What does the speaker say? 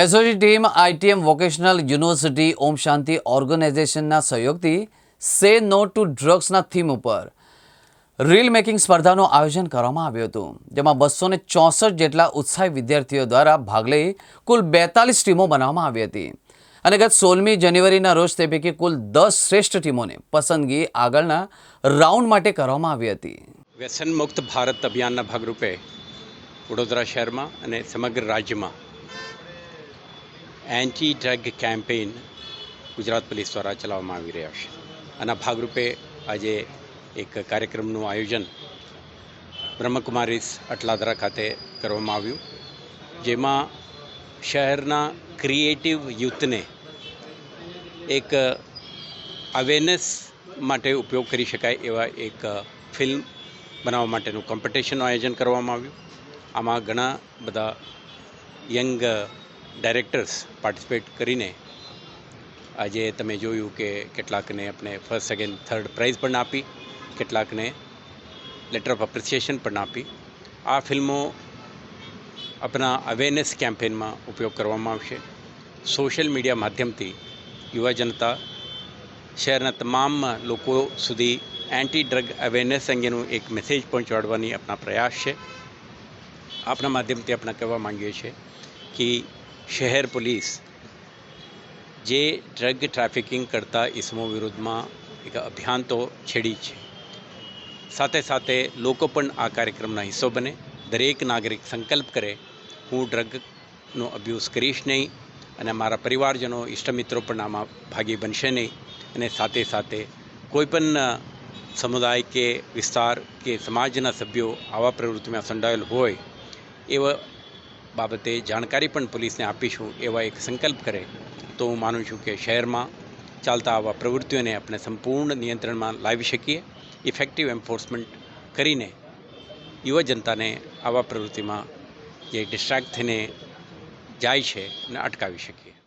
SOG team ITM vocational university Om Shanti ઓર્ગેનાઇઝેશનના સહયોગથી say no to ડ્રગ્સના theme ઉપર reel making સ્પર્ધાનું આયોજન કરવામાં આવ્યું હતું, જેમાં બસો ને ચોસઠ જેટલા ઉત્સાહી વિદ્યાર્થીઓ દ્વારા ભાગ લઈ કુલ બેતાલીસ ટીમો બનાવવામાં આવી હતી. અને ગત સોળમી જાન્યુઆરીના રોજ તે પૈકી કુલ દસ શ્રેષ્ઠ ટીમોને પસંદગી આગળના રાઉન્ડ માટે કરવામાં આવી હતી. વ્યસન મુક્ત ભારત અભિયાનના ભાગરૂપે વડોદરા શહેરમાં અને સમગ્ર રાજ્યમાં anti drug campaign Gujarat police દ્વારા ચલાવવામાં આવી રહ્યા છે. આના ભાગરૂપે આજે એક કાર્યક્રમનું આયોજન બ્રહ્મકુમારીસ અટલાદરા ખાતે કરવામાં આવ્યું. જેમાં શહેરના ક્રિએટિવ યુથને એક અવેરનેસ માટે ઉપયોગ કરી શકાય એવા એક ફિલ્મ બનાવવા માટેનું કોમ્પિટિશનનું આયોજન કરવામાં આવ્યું. આમાં ઘણા બધા યંગ ડાયરેક્ટર્સ પાર્ટિસિપેટ કરીને આજે તમે જોયું કે કેટલાકને આપણે ફર્સ્ટ સેકન્ડ થર્ડ પ્રાઇઝ પણ આપી, કેટલાકને લેટર ઓફ એપ્રિસિએશન પણ આપી. આ ફિલ્મો આપણા અવેરનેસ કેમ્પેનમાં ઉપયોગ કરવામાં આવશે. સોશિયલ મીડિયા માધ્યમથી યુવા જનતા શહેરના તમામ લોકો સુધી એન્ટી ડ્રગ અવેરનેસ અંગેનું એક મેસેજ પહોંચાડવાની આપણા પ્રયાસ છે. આપણા માધ્યમથી આપણે કહેવા માંગીએ છીએ કે શહેર પોલીસ જે ડ્રગ ટ્રાફિકિંગ કરતા ઇસમો વિરુદ્ધમાં એક અભિયાન તો છેડી છે. સાથે સાથે લોકો પણ આ કાર્યક્રમના હિસ્સો બને. દરેક નાગરિક સંકલ્પ કરે, હું ડ્રગનો અબ્યુઝ કરીશ નહીં અને મારા પરિવારજનો ઇષ્ટમિત્રો પણ આમાં ભાગી બનશે નહીં. અને સાથે સાથે કોઈપણ સમુદાય કે વિસ્તાર કે સમાજના સભ્યો આવા પ્રવૃત્તિમાં સંડાયેલ હોય, એવા બાબતે જાણકારી પણ પોલીસને આપીશું એવા એક સંકલ્પ કરે તો હું માનું છું કે શહેરમાં ચાલતા આવા પ્રવૃત્તિઓને આપણે સંપૂર્ણ નિયંત્રણમાં લાવી શકીએ ઇફેક્ટિવ એન્ફોર્સમેન્ટ કરીને યુવા જનતાને આવા પ્રવૃત્તિમાં જે ડિસ્ટ્રેક્ટ થઈને જાય છે એને અટકાવી શકીએ.